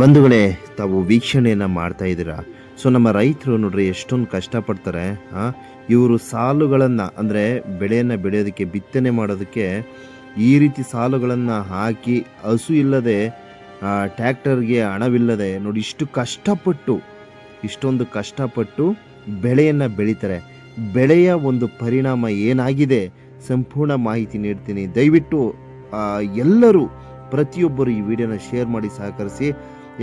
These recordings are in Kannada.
ಬಂಧುಗಳೇ, ತಾವು ವೀಕ್ಷಣೆಯನ್ನು ಮಾಡ್ತಾ ಇದ್ದೀರಾ? ಸೊ ನಮ್ಮ ರೈತರು ನೋಡ್ರಿ ಎಷ್ಟೊಂದು ಕಷ್ಟಪಡ್ತಾರೆ ಇವರು ಸಾಲುಗಳನ್ನು, ಅಂದರೆ ಬೆಳೆಯನ್ನು ಬೆಳೆಯೋದಕ್ಕೆ, ಬಿತ್ತನೆ ಮಾಡೋದಕ್ಕೆ ಈ ರೀತಿ ಸಾಲುಗಳನ್ನು ಹಾಕಿ ಹಸು ಇಲ್ಲದೆ ಟ್ಯಾಕ್ಟರ್ಗೆ ಹಣವಿಲ್ಲದೆ ನೋಡಿ ಇಷ್ಟು ಕಷ್ಟಪಟ್ಟು, ಇಷ್ಟೊಂದು ಕಷ್ಟಪಟ್ಟು ಬೆಳೆಯನ್ನು ಬೆಳೀತಾರೆ. ಬೆಳೆಯ ಒಂದು ಪರಿಣಾಮ ಏನಾಗಿದೆ? ಸಂಪೂರ್ಣ ಮಾಹಿತಿ ನೀಡ್ತೀನಿ. ದಯವಿಟ್ಟು ಎಲ್ಲರೂ ಪ್ರತಿಯೊಬ್ಬರು ಈ ವಿಡಿಯೋನ ಶೇರ್ ಮಾಡಿ ಸಹಕರಿಸಿ.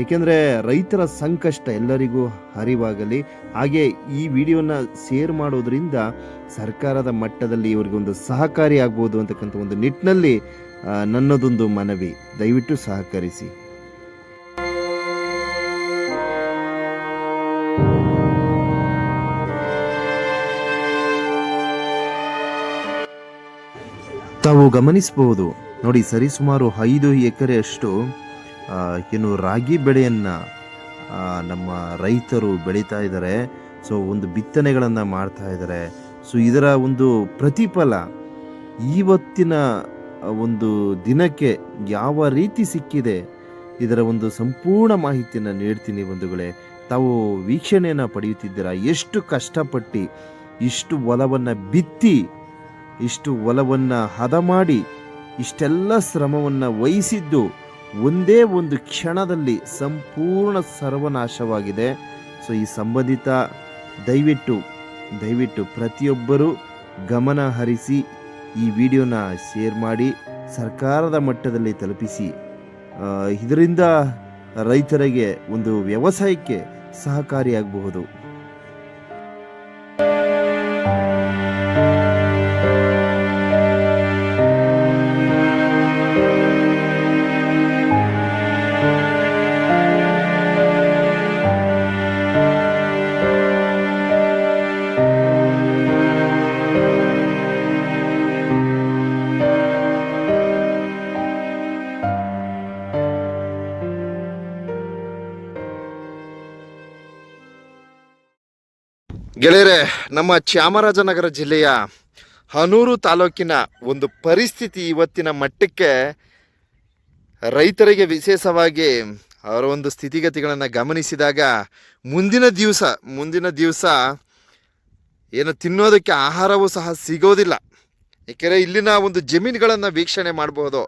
ಏಕೆಂದರೆ ರೈತರ ಸಂಕಷ್ಟ ಎಲ್ಲರಿಗೂ ಅರಿವಾಗಲಿ, ಹಾಗೆ ಈ ವಿಡಿಯೋನ ಶೇರ್ ಮಾಡೋದ್ರಿಂದ ಸರ್ಕಾರದ ಮಟ್ಟದಲ್ಲಿ ಇವರಿಗೊಂದು ಸಹಕಾರಿ ಆಗ್ಬೋದು ಅಂತಕ್ಕಂಥ ಒಂದು ನಿಟ್ಟಿನಲ್ಲಿ ನನ್ನದೊಂದು ಮನವಿ. ದಯವಿಟ್ಟು ಸಹಕರಿಸಿ. ತಾವು ಗಮನಿಸಬಹುದು ನೋಡಿ ಸರಿಸುಮಾರು ಐದು ಎಕರೆಯಷ್ಟು ಏನು ರಾಗಿ ಬೆಳೆಯನ್ನು ನಮ್ಮ ರೈತರು ಬೆಳೀತಾ ಇದ್ದಾರೆ. ಸೊ, ಒಂದು ಬಿತ್ತನೆಗಳನ್ನು ಮಾಡ್ತಾ ಇದ್ದಾರೆ. ಸೊ, ಇದರ ಒಂದು ಪ್ರತಿಫಲ ಇವತ್ತಿನ ಒಂದು ದಿನಕ್ಕೆ ಯಾವ ರೀತಿ ಸಿಕ್ಕಿದೆ, ಇದರ ಒಂದು ಸಂಪೂರ್ಣ ಮಾಹಿತಿಯನ್ನು ನೀಡ್ತೀನಿ ಬಂಧುಗಳೇ. ತಾವು ವೀಕ್ಷಣೆಯನ್ನು ಪಡೆಯುತ್ತಿದ್ದೀರಾ? ಎಷ್ಟು ಕಷ್ಟಪಟ್ಟು, ಇಷ್ಟು ಹೊಲವನ್ನು ಬಿತ್ತಿ, ಇಷ್ಟು ಹೊಲವನ್ನು ಹದ ಮಾಡಿ, ಇಷ್ಟೆಲ್ಲ ಶ್ರಮವನ್ನು ವಹಿಸಿದ್ದು ಒಂದೇ ಒಂದು ಕ್ಷಣದಲ್ಲಿ ಸಂಪೂರ್ಣ ಸರ್ವನಾಶವಾಗಿದೆ. ಸೊ ಈ ಸಂಬಂಧಿತ ದಯವಿಟ್ಟು ದಯವಿಟ್ಟು ಪ್ರತಿಯೊಬ್ಬರೂ ಗಮನ ಹರಿಸಿ ಈ ವಿಡಿಯೋನ ಶೇರ್ ಮಾಡಿ, ಸರ್ಕಾರದ ಮಟ್ಟದಲ್ಲಿ ತಲುಪಿಸಿ. ಇದರಿಂದ ರೈತರಿಗೆ ಒಂದು ವ್ಯವಸಾಯಕ್ಕೆ ಸಹಕಾರಿಯಾಗಬಹುದು. ಗೆಳೆಯರೆ, ನಮ್ಮ ಚಾಮರಾಜನಗರ ಜಿಲ್ಲೆಯ ಹನೂರು ತಾಲೂಕಿನ ಒಂದು ಪರಿಸ್ಥಿತಿ ಇವತ್ತಿನ ಮಟ್ಟಕ್ಕೆ ರೈತರಿಗೆ ವಿಶೇಷವಾಗಿ ಅವರ ಒಂದು ಸ್ಥಿತಿಗತಿಗಳನ್ನು ಗಮನಿಸಿದಾಗ ಮುಂದಿನ ದಿವಸ ಮುಂದಿನ ದಿವಸ ಏನು ತಿನ್ನೋದಕ್ಕೆ ಆಹಾರವೂ ಸಹ ಸಿಗೋದಿಲ್ಲ. ಏಕೆಂದರೆ ಇಲ್ಲಿನ ಒಂದು ಜಮೀನುಗಳನ್ನು ವೀಕ್ಷಣೆ ಮಾಡಬಹುದು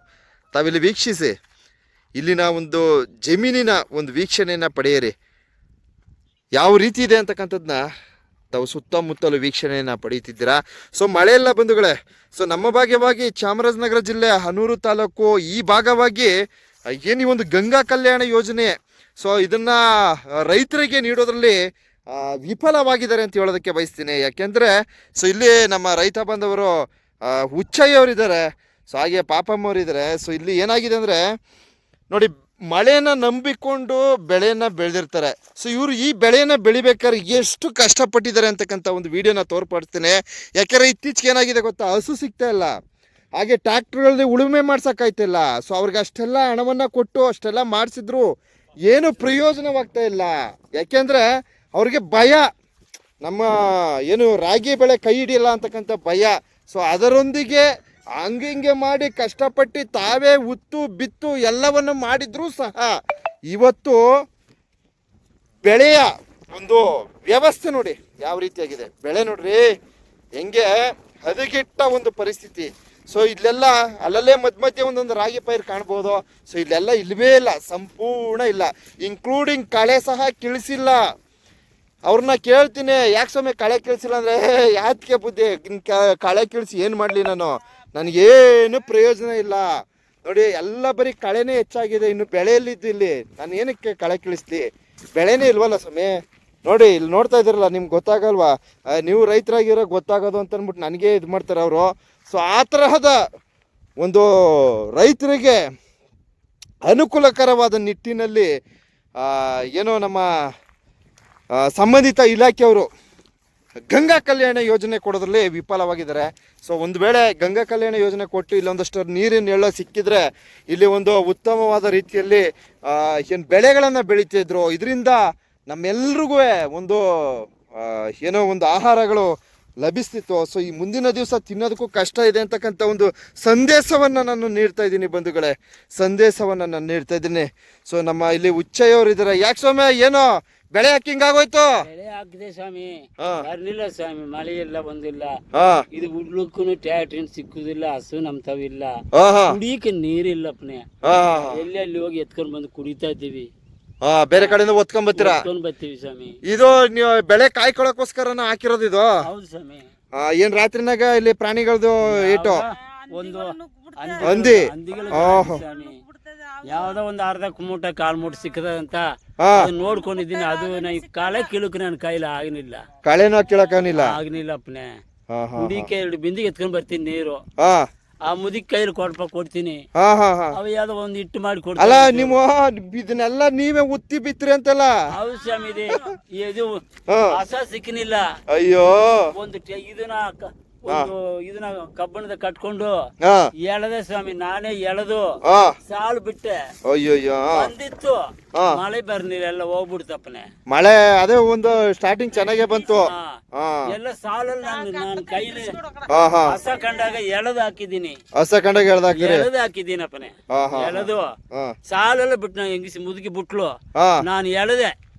ತಾವಿಲ್ಲಿ ವೀಕ್ಷಿಸಿ. ಇಲ್ಲಿನ ಒಂದು ಜಮೀನಿನ ಒಂದು ವೀಕ್ಷಣೆಯನ್ನು ಪಡೆಯಿರಿ. ಯಾವ ರೀತಿ ಇದೆ ಅಂತಕ್ಕಂಥದ್ದನ್ನ ತಾವು ಸುತ್ತಮುತ್ತಲು ವೀಕ್ಷಣೆಯನ್ನು ಪಡೆಯುತ್ತಿದ್ದೀರಾ? ಸೊ ಮಳೆ ಎಲ್ಲ ಬಂಧುಗಳೇ ಸೊ ನಮ್ಮ ಭಾಗ್ಯವಾಗಿ ಚಾಮರಾಜನಗರ ಜಿಲ್ಲೆ ಹನೂರು ತಾಲೂಕು ಈ ಭಾಗವಾಗಿ ಏನು ಒಂದು ಗಂಗಾ ಕಲ್ಯಾಣ ಯೋಜನೆ ಸೊ ಇದನ್ನ ರೈತರಿಗೆ ನೀಡೋದ್ರಲ್ಲಿ ವಿಫಲವಾಗಿದ್ದಾರೆ ಅಂತ ಹೇಳೋದಕ್ಕೆ ಬಯಸ್ತೀನಿ. ಯಾಕೆಂದರೆ ಸೊ ಇಲ್ಲಿ ನಮ್ಮ ರೈತ ಬಾಂಧವರು ಹುಚ್ಚಯ್ಯವರಿದ್ದಾರೆ. ಹುಚ್ಚಯ್ಯ ಸೊ ಹಾಗೆ ಪಾಪಮ್ಮವರಿದ್ದಾರೆ. ಸೊ ಇಲ್ಲಿ ಏನಾಗಿದೆ ಅಂದರೆ, ನೋಡಿ ಮಳೆನ ನಂಬಿಕೊಂಡು ಬೆಳೆಯನ್ನು ಬೆಳೆದಿರ್ತಾರೆ. ಸೊ ಇವರು ಈ ಬೆಳೆಯನ್ನು ಬೆಳಿಬೇಕಾದ್ರೆ ಎಷ್ಟು ಕಷ್ಟಪಟ್ಟಿದ್ದಾರೆ ಅಂತಕ್ಕಂಥ ಒಂದು ವಿಡಿಯೋನ ತೋರ್ಪಡ್ತೇನೆ ಯಾಕೆಂದ್ರೆ ಇತ್ತೀಚೆಗೆ ಏನಾಗಿದೆ ಗೊತ್ತಾ? ಹಸು ಸಿಗ್ತಾ ಇಲ್ಲ. ಹಾಗೆ ಟ್ಯಾಕ್ಟ್ರುಗಳಲ್ಲಿ ಉಳುಮೆ ಮಾಡ್ಸೋಕ್ಕಾಯ್ತಿಲ್ಲ. ಸೊ ಅವ್ರಿಗೆ ಅಷ್ಟೆಲ್ಲ ಹಣವನ್ನು ಕೊಟ್ಟು ಅಷ್ಟೆಲ್ಲ ಮಾಡಿಸಿದ್ರು ಏನು ಪ್ರಯೋಜನವಾಗ್ತಾ ಇಲ್ಲ. ಯಾಕೆಂದರೆ ಅವ್ರಿಗೆ ಭಯ. ನಮ್ಮ ಏನು ರಾಗಿ ಬೆಳೆ ಕೈ ಹಿಡಿಯಲ್ಲ ಅಂತಕ್ಕಂಥ ಭಯ. ಸೊ ಅದರೊಂದಿಗೆ ಹಂಗೆ ಹಿಂಗೆ ಮಾಡಿ ಕಷ್ಟಪಟ್ಟು ತಾವೇ ಉತ್ತು ಬಿತ್ತು ಎಲ್ಲವನ್ನು ಮಾಡಿದ್ರೂ ಸಹ ಇವತ್ತು ಬೆಳೆಯ ಒಂದು ವ್ಯವಸ್ಥೆ ನೋಡಿ ಯಾವ ರೀತಿಯಾಗಿದೆ. ಬೆಳೆ ನೋಡ್ರಿ, ಹೆಂಗೆ ಹದಗೆಟ್ಟ ಒಂದು ಪರಿಸ್ಥಿತಿ. ಸೊ, ಇಲ್ಲೆಲ್ಲ ಅಲ್ಲಲ್ಲೇ ಮಧ್ಯ ಮಧ್ಯೆ ಒಂದೊಂದು ರಾಗಿ ಪೈರು ಕಾಣ್ಬೋದು. ಸೊ, ಇಲ್ಲೆಲ್ಲ ಇಲ್ವೇ ಇಲ್ಲ, ಸಂಪೂರ್ಣ ಇಲ್ಲ. ಇನ್ಕ್ಲೂಡಿಂಗ್ ಕಳೆ ಸಹ ಕಿಳಿಸಿಲ್ಲ. ಅವ್ರನ್ನ ಕೇಳ್ತೀನಿ, ಯಾಕೆ ಸ್ವಾಮಿ ಕಳೆ ಕೀಳಿಸಿಲ್ಲ ಅಂದರೆ ಯಾತ್ಕೆ ಬುದ್ಧಿ. ಕಳೆ ಕೀಳಿಸಿ ಏನು ಮಾಡಲಿ ನಾನು? ನನಗೇನು ಪ್ರಯೋಜನ ಇಲ್ಲ. ನೋಡಿ, ಎಲ್ಲ ಬರೀ ಕಳೆನೇ ಹೆಚ್ಚಾಗಿದೆ. ಇನ್ನು ಬೆಳೆಯಲ್ಲಿದ್ದು ಇಲ್ಲಿ. ನಾನು ಏನಕ್ಕೆ ಕಳೆ ಕೀಳಿಸ್ಲಿ? ಬೆಳೆನೇ ಇಲ್ವಲ್ಲ ಸ್ವಾಮಿ? ನೋಡಿ, ಇಲ್ಲಿ ನೋಡ್ತಾ ಇದ್ದೀರಲ್ಲ, ನಿಮ್ಗೆ ಗೊತ್ತಾಗಲ್ವಾ? ನೀವು ರೈತರಾಗಿರೋ ಗೊತ್ತಾಗೋದು ಅಂತ ಅಂದ್ಬಿಟ್ಟು ನನಗೆ ಇದು ಮಾಡ್ತಾರೆ ಅವರು. ಸೊ ಆ ತರಹದ ಒಂದು ರೈತರಿಗೆ ಅನುಕೂಲಕರವಾದ ನಿಟ್ಟಿನಲ್ಲಿ ಏನೋ ನಮ್ಮ ಸಂಬಂಧಿತ ಇಲಾಖೆಯವರು ಗಂಗಾ ಕಲ್ಯಾಣ ಯೋಜನೆ ಕೊಡೋದ್ರಲ್ಲಿ ವಿಫಲವಾಗಿದ್ದಾರೆ. ಸೊ ಒಂದು ವೇಳೆ ಗಂಗಾ ಕಲ್ಯಾಣ ಯೋಜನೆ ಕೊಟ್ಟು ಇಲ್ಲೊಂದಷ್ಟು ನೀರಿನ ಎಳ್ಳ ಸಿಕ್ಕಿದ್ರೆ ಇಲ್ಲಿ ಒಂದು ಉತ್ತಮವಾದ ರೀತಿಯಲ್ಲಿ ಏನು ಬೆಳೆಗಳನ್ನು ಬೆಳೀತಿದ್ರು ಇದರಿಂದ ನಮ್ಮೆಲ್ರಿಗೂ ಒಂದು ಏನೋ ಒಂದು ಆಹಾರಗಳು ಲಭಿಸ್ತಿತ್ತು. ಸೊ ಈ ಮುಂದಿನ ದಿವಸ ತಿನ್ನೋದಕ್ಕೂ ಕಷ್ಟ ಇದೆ ಅಂತಕ್ಕಂಥ ಒಂದು ಸಂದೇಶವನ್ನು ನಾನು ನೀಡ್ತಾ ಇದ್ದೀನಿ ಬಂಧುಗಳೇ. ಸಂದೇಶವನ್ನು ನಾನು ನೀಡ್ತಾ ಇದ್ದೀನಿ. ಸೊ ನಮ್ಮ ಇಲ್ಲಿ ಉಚ್ಚಯ್ಯವ್ರು ಇದ್ದಾರೆ ಯಾಕೆ ಸ್ವಾಮಿ, ಏನೋ ಬೆಳೆ ಹಾಕಿ ಹಿಂಗಾಗೋಯ್ತು? ಬೆಳೆ ಹಾಕಿದೆ ಸ್ವಾಮಿ. ಹಾ. ಬರ್ಲಿಲ್ಲ ಸ್ವಾಮಿ ಮಳೆ ಇಲ್ಲ ಬಂದಿಲ್ಲ. ಹಾ. ಇದು ಉಡ್ಲಕ್ಕೂ ಟ್ಯಾಟ್ರಿನ್ ಸಿಕ್ಕುದಿಲ್ಲ ಹಸು ನಮ್ ತಾವಿಲ್ಲ ಹಾ ಹಾ. ಕುಡಿಯಕ್ಕೆ ನೀರಿಲ್ಲಪ್ಪನೆ ಹಾ ಎಲ್ಲಿ ಅಲ್ಲಿ ಹೋಗಿ ಎತ್ಕೊಂಡ್ ಬಂದು ಕುಡಿತಾ ಇದ್ದೀವಿ. ಹಾ ಬೇರೆ ಕಡೆಯಿಂದ ಒತ್ಕೊಂಬತ್ತೀರಾ ಎತ್ಕೊಂಡ್ ಬರ್ತೀವಿ ಸ್ವಾಮಿ. ಇದು ನೀವು ಬೆಳೆ ಕಾಯ್ಕೊಳಕೋಸ್ಕರ ಹಾಕಿರೋದು ಇದು ಹೌದು ಸ್ವಾಮಿ. ಆ, ಏನ್ ರಾತ್ರಿನಾಗ ಇಲ್ಲಿ ಪ್ರಾಣಿಗಳದು ಏಟು? ಒಂದು ಹಂದಿ? ಹಂದಿಗಳು ಓಹೋ. ಸ್ವಾಮಿ. ಯಾವ್ದೋ ಒಂದು ಅರ್ಧ ಮೂಟ ಕಾಲ್ ಮೂಟ ಸಿಕ್ಕದ ಅಂತ ಹಾ. ಅದನ್ನ ನೋಡ್ಕೊಂಡಿದ್ದೀನಿ. ಅದು ನಾ ಈ ಕಳೆ ಕೀಳಕ್ ನನ್ ಕೈಲ ಆಗ್ನಿಲ್ಲ ಕಳೆನೋ ಕೇಳಕ್ಕಾನಿಲ್ಲ ಆಗಿನಿಲ್ಲ ಅಪ್ಪನೆ. ಹಾ ಹಾ ಕುಡಿಕೆ ಎರಡು ಬಿಂದಿಗೆ ಎತ್ಕೊಂಡ್ ಬರ್ತೀನಿ ನೀರು. ಹಾ. ಆ ಮುದಿ ಕೈಲಿ ಕೊಡ್ಪ ಕೊಡ್ತೀನಿ. ಹಾ ಹಾ ಹಾ. ಅವ ಯಾವ್ದೋ ಒಂದು ಇಟ್ಟು ಮಾಡಿ ಅಲ್ಲ ನಿಮ್ಮ ನೀವು ಇದನ್ನೆಲ್ಲ ನೀವೇ ಉತ್ತಿ ಬಿತ್ರಿ ಅಂತಲ್ಲ? ಹೌದು ಸ್ವಾಮಿ ಇದೆ ಇದು ಹಾ. ಹಸ ಸಿಕ್ಕನಿಲ್ಲ. ಅಯ್ಯೋ. ಒಂದು ಟೆ- ಇದನ್ನ ಕ- ಒಂದು ಇದನ್ನ ಕಬ್ಬಣದ ಕಟ್ಕೊಂಡು ಹಾ. ಎಳದೆ ಸ್ವಾಮಿ ನಾನೇ ಎಳೆದು ಹಾ. ಸಾಲು ಬಿಟ್ಟೆ. ಅಯ್ಯೋಯ್ಯೋ. ಬಂದಿತ್ತು. ಹಾ. ಮಳೆ ಬರ್ನಿಲ್ಲ ಎಲ್ಲ ಹೋಗ್ಬಿಡ್ತಪ್ಪನೆ. ಮಳೆ ಅದೇ ಒಂದು ಸ್ಟಾರ್ಟಿಂಗ್ ಚೆನ್ನಾಗೇ ಬಂತು. ಹಾ. ಹಾ. ಎಲ್ಲ ಸಾಲಲ್ಲಿ ನಾನು ನಾನು ಕೈಲಿ ಹಾ ಹಾ. ಹಸ ಕಂಡಾಗ ಎಳೆದು ಹಾಕಿದ್ದೀನಿ. ಹಸ ಕಂಡಾಗ ಹೇಳ್ದಾಕ್ರಿ ಎಳೆದು ಹಾಕಿದ್ದೀನಪ್ಪನೆ. ಹಾ ಹಾ ಎಳೆದು ಹಾ. ಸಾಲೆಲ್ಲ ಬಿಟ್ಟು ನಾನು ಹೆಂಗಿಸಿ ಮುದುಕಿ ಬಿಟ್ಲು. ಹಾ. ನಾನು ಎಳೆದೆ.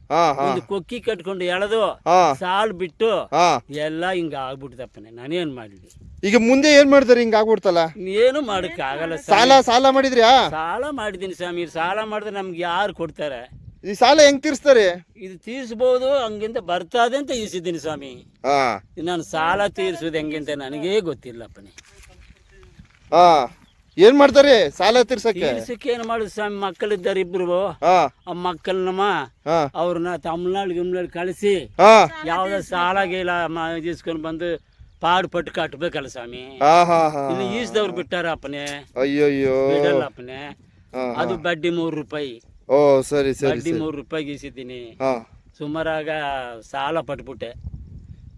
ಒಂದು ಕೊಕ್ಕಿ ಕಟ್ಕೊಂಡು ಎಳೆದು ಸಾಲ್ ಬಿಟ್ಟು ಎಲ್ಲ ಹಿಂಗ ಆಗ್ಬಿಡ್ತಪ್ಪನೆ ನಾನೇನ್ ಮಾಡ್ಲಿ? ಈಗ ಮುಂದೆ ಏನ್ ಮಾಡ್ತಾರೆ ಹಿಂಗ ಆಗ್ಬಿಡ್ತಲ್ಲ? ಏನು ಮಾಡಕ್ ಆಗಲ್ಲ ಸಾಲ ಸಾಲ ಮಾಡಿದ್ರಿ ಸಾಲ ಮಾಡಿದೀನಿ ಸ್ವಾಮಿ ಸಾಲ ಮಾಡಿದ್ರೆ ನಮ್ಗೆ ಯಾರು ಕೊಡ್ತಾರೆ? ಈ ಸಾಲ ಹೆಂಗ್ ತೀರ್ಸ್ತಾರೆ? ಇದು ತೀರ್ಸ್ಬೋದು ಹಂಗಿಂತ ಬರ್ತದೆ ಅಂತ ಈಸಿದ್ದೀನಿ ಸ್ವಾಮಿ. ನಾನು ಸಾಲ ತೀರಿಸೋದು ಹೆಂಗಿಂತ ನನಗೇ ಗೊತ್ತಿಲ್ಲಪ್ಪನೇ. ಹಾ. ಏನ್ ಮಾಡ್ತಾರೆ? ಸಾಲ ತೀರ್ಸಕ್ಕೆ? ತೀರ್ಸಕ್ಕೆ ಏನು ಮಾಡುದು ಸ್ವಾಮಿ? ಮಕ್ಕಳಿದ್ದಾರೆ ಇಬ್ರು. ಹಾ. ಆ ಮಕ್ಕಳನ್ನಮ್ಮ ಹಾ. ಅವ್ರನ್ನ ತಮಿಳ್ನಾಡು ಗಿಮ್ನಾಡು ಕಳಿಸಿ ಹಾ. ಯಾವ್ದೋ ಸಾಲ ಗೀಲ ಇಸ್ಕೊಂಡು ಬಂದು ಪಾಡು ಪಟ್ಟು ಕಟ್ಬೇಕಲ್ಲ ಸ್ವಾಮಿ. ಹಾ ಹಾ ಹಾ ಇಲ್ಲಿ ಈಸ್ದವ್ರು ಬಿಟ್ಟಾರ ಅಪ್ಪನೇ ಅಯ್ಯೋಯ್ಯೋ. ಬಿಡಲ್ಲ ಅಪ್ಪನೆ ಹಾ. ಅದು ಬಡ್ಡಿ ಮೂರು ರೂಪಾಯಿ. ಓ ಸರಿ ಸರಿ ಬಡ್ಡಿ ಮೂರು ರೂಪಾಯಿ ಈಸಿದ್ದೀನಿ ಹಾ. ಸುಮಾರಾಗ ಸಾಲ ಪಟ್ಬಿಟ್ಟೆ.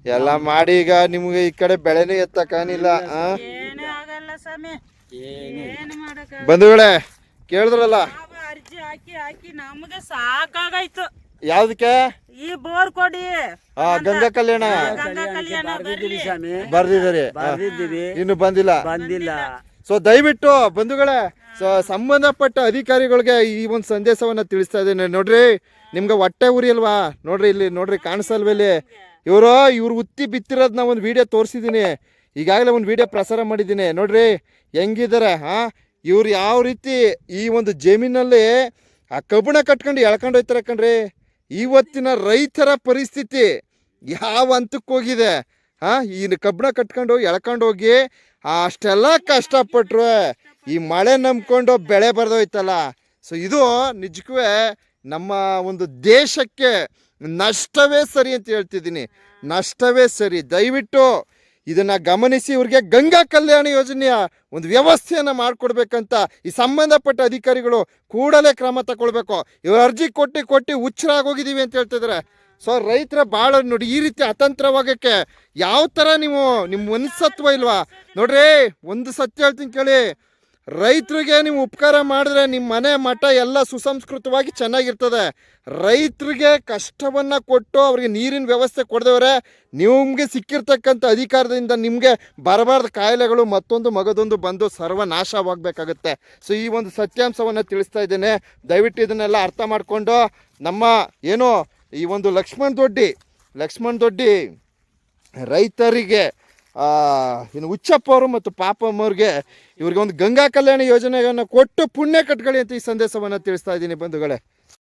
ಎಲ್ಲ ಮಾಡಿ ಈಗ ನಿಮ್ಗೆ ಈ ಕಡೆ ಬೆಳೆನೇ ಎತ್ತಕ್ಕಾನಿಲ್ಲ ಆ? ಏನೇ ಆಗಲ್ಲ ಸ್ವಾಮಿ. ಬಂಧುಗಳೇ ಕೇಳಿದ್ರಲ್ಲ? ನಾವು ಅರ್ಜಿ ಹಾಕಿ ಹಾಕಿ ನಮ್ಗೆ ಸಾಕಾಗಾಯ್ತು. ಯಾವ್ದಕ್ಕೆ? ಈ ಬೋರ್ ಕೊಡಿ. ಆ ಗಂಗಾ ಕಲ್ಯಾಣ. ಗಂಗಾ ಬರ್ದಿದ್ದಾರೆ. ಬರ್ದಿದ್ದೀವಿ. ಇನ್ನು ಬಂದಿಲ್ಲ. ಬಂದಿಲ್ಲ. ಸೊ ದಯವಿಟ್ಟು ಬಂಧುಗಳೇ ಸೊ ಸಂಬಂಧಪಟ್ಟ ಅಧಿಕಾರಿಗಳಿಗೆ ಈ ಒಂದು ಸಂದೇಶವನ್ನ ತಿಳಿಸ್ತಾ ಇದ್ದೇನೆ. ನೋಡ್ರಿ ನಿಮ್ಗೆ ಹೊಟ್ಟೆ ಉರಿ ಅಲ್ವಾ? ನೋಡ್ರಿ ಇಲ್ಲಿ ನೋಡ್ರಿ ಕಾಣಿಸಲ್ವೇಲಿ ಇಲ್ಲಿ? ಇವರು ಇವ್ರು ಉತ್ತಿ ಬಿತ್ತಿರೋದನ್ನ ಒಂದು ವಿಡಿಯೋ ತೋರಿಸಿದ್ದೀನಿ. ಈಗಾಗಲೇ ಒಂದು ವಿಡಿಯೋ ಪ್ರಸಾರ ಮಾಡಿದ್ದೀನಿ. ನೋಡ್ರಿ ಹೆಂಗಿದ್ದಾರೆ ಹಾ ಇವ್ರು ಯಾವ ರೀತಿ ಈ ಒಂದು ಜಮೀನಲ್ಲಿ ಆ ಕಬ್ಬಣ ಕಟ್ಕೊಂಡು ಎಳ್ಕೊಂಡು ಹೋಯ್ತಾರೆ ಕಣ್ರಿ. ಇವತ್ತಿನ ರೈತರ ಪರಿಸ್ಥಿತಿ ಯಾವ ಹಂತಕ್ಕೆ ಹೋಗಿದೆ? ಹಾ ಈ ಕಬ್ಬಣ ಕಟ್ಕೊಂಡು ಎಳ್ಕೊಂಡು ಹೋಗಿ ಅಷ್ಟೆಲ್ಲ ಕಷ್ಟಪಟ್ರು ಈ ಮಳೆ ನಂಬ್ಕೊಂಡು ಬೆಳೆ ಬರ್ದೋಯ್ತಲ್ಲ. ಸೊ ಇದು ನಿಜಕ್ಕೂ ನಮ್ಮ ಒಂದು ದೇಶಕ್ಕೆ ನಷ್ಟವೇ ಸರಿ ಅಂತ ಹೇಳ್ತಿದ್ದೀನಿ. ನಷ್ಟವೇ ಸರಿ. ದಯವಿಟ್ಟು ಇದನ್ನ ಗಮನಿಸಿ ಇವ್ರಿಗೆ ಗಂಗಾ ಕಲ್ಯಾಣ ಯೋಜನೆಯ ಒಂದು ವ್ಯವಸ್ಥೆಯನ್ನು ಮಾಡಿಕೊಡ್ಬೇಕಂತ ಈ ಸಂಬಂಧಪಟ್ಟ ಅಧಿಕಾರಿಗಳು ಕೂಡಲೇ ಕ್ರಮ ತಗೊಳ್ಬೇಕು. ಇವ್ರ ಅರ್ಜಿ ಕೊಟ್ಟು ಕೊಟ್ಟು ಹುಚ್ಚರಾಗೋಗಿದ್ದೀವಿ ಅಂತ ಹೇಳ್ತಿದ್ದಾರೆ ಸೊ ರೈತರ ಭಾಳ ನೋಡಿ ಈ ರೀತಿ ಅತಂತ್ರವಾಗಕ್ಕೆ ಯಾವ ಥರ ನೀವು ನಿಮ್ಮ ಮನಸ್ಸತ್ವ ಇಲ್ವಾ? ನೋಡ್ರಿ, ಒಂದು ಸತ್ಯ ಹೇಳ್ತೀನಿ ಕೇಳಿ. ರೈತರಿಗೆ ನೀವು ಉಪಕಾರ ಮಾಡಿದ್ರೆ ನಿಮ್ಮ ಮನೆ ಮಠ ಎಲ್ಲ ಸುಸಂಸ್ಕೃತವಾಗಿ ಚೆನ್ನಾಗಿರ್ತದೆ. ರೈತರಿಗೆ ಕಷ್ಟವನ್ನು ಕೊಟ್ಟು ಅವ್ರಿಗೆ ನೀರಿನ ವ್ಯವಸ್ಥೆ ಕೊಡದವ್ರೆ, ನಿಮಗೆ ಸಿಕ್ಕಿರ್ತಕ್ಕಂಥ ಅಧಿಕಾರದಿಂದ ನಿಮಗೆ ಬರಬಾರ್ದ ಕಾಯಿಲೆಗಳು ಮತ್ತೊಂದು ಮಗದೊಂದು ಬಂದು ಸರ್ವನಾಶವಾಗಬೇಕಾಗುತ್ತೆ. ಸೊ ಈ ಒಂದು ಸತ್ಯಾಂಶವನ್ನು ತಿಳಿಸ್ತಾ ಇದ್ದೇನೆ. ದಯವಿಟ್ಟು ಇದನ್ನೆಲ್ಲ ಅರ್ಥ ಮಾಡಿಕೊಂಡು ನಮ್ಮ ಏನು ಈ ಒಂದು ಲಕ್ಷ್ಮಣ್ ದೊಡ್ಡಿ ಲಕ್ಷ್ಮಣ್ ದೊಡ್ಡಿ ರೈತರಿಗೆ ಇನ್ನು ಹುಚ್ಚಪ್ಪ ಅವರು ಮತ್ತು ಪಾಪಮ್ಮ ಅವ್ರಿಗೆ ಇವ್ರಿಗೆ ಒಂದು ಗಂಗಾ ಕಲ್ಯಾಣ ಯೋಜನೆಯನ್ನು ಕೊಟ್ಟು ಪುಣ್ಯ ಕಟ್ಕೊಳ್ಳಿ ಅಂತ ಈ ಸಂದೇಶವನ್ನು ತಿಳಿಸ್ತಾ ಇದ್ದೀನಿ ಬಂಧುಗಳೇ.